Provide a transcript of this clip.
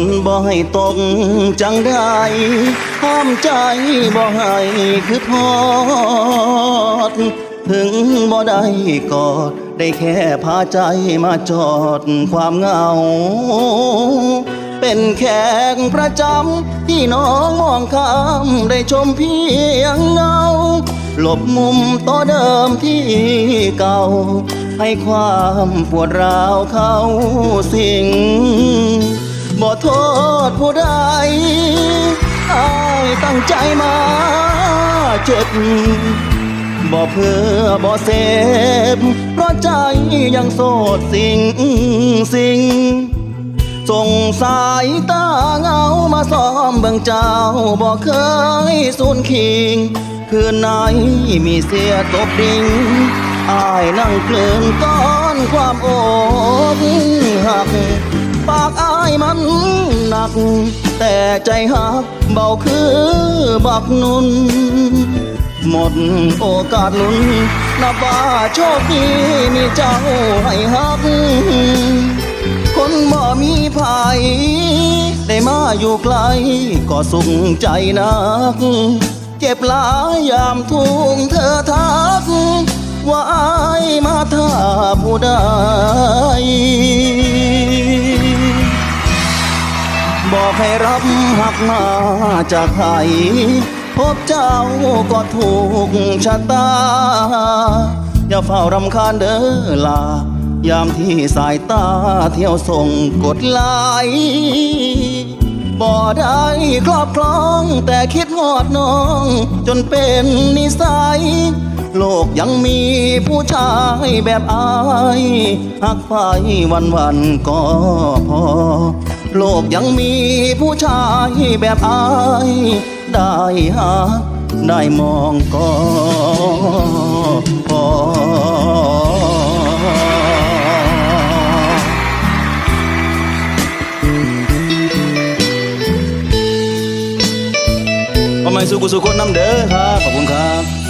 นบ่ให้ตกจังได้ห้ามใจบ่ให้คือทอด ถึงบ่ได้กอด ได้แค่พาใจมาจอดความเหงา เป็นแขกประจำที่น้องมองข้ามได้ชมเพียงเงาหลบมุมต่อเดิมที่เก่า ให้ความปวดร้าวเข้าสิง บ่โทษผู้ใดอายตั้งใจมาเจ็บบ่เพื่อบ่เสพเพราะใจยังโสดสิ่งสิ่งส่งสายตาเงามาซ้อมเบิ่งเจ้าบ่เคยสูนคิง คืนไหนมีเสียตบดิ่งอายนั่งเกลื่อนก้อนความอกหักากอายมันหนัก แต่ใจหักเบาคือบักนุน หมดโอกาสลุ้นนับว่าโชคดีมีเจ้าให้ฮัก คนบ่มีภัยได้มาอยู่ไกล ก็สุขใจนัก เจ็บหลายยามทุ่งเธอทักว่าอายมาท่าผู้ใด ให้รับหักมาจากใครพบเจ้าก็ถูกชะตา อย่าเฝ้ารำคาญเด้อลา ยามที่สายตาเที่ยวส่งกดไลบ่ได้ครอบครองแต่คิดหอดน้อง จนเป็นนิสัย โลกยังมีผู้ชายแบบอายหักไปวันวันๆก็พอ โลกยังมีผู้ชายแบบอาย ได้หาได้มองก็พอประมสุกุสุคนน้ำเด้อครับขอบคุณครับ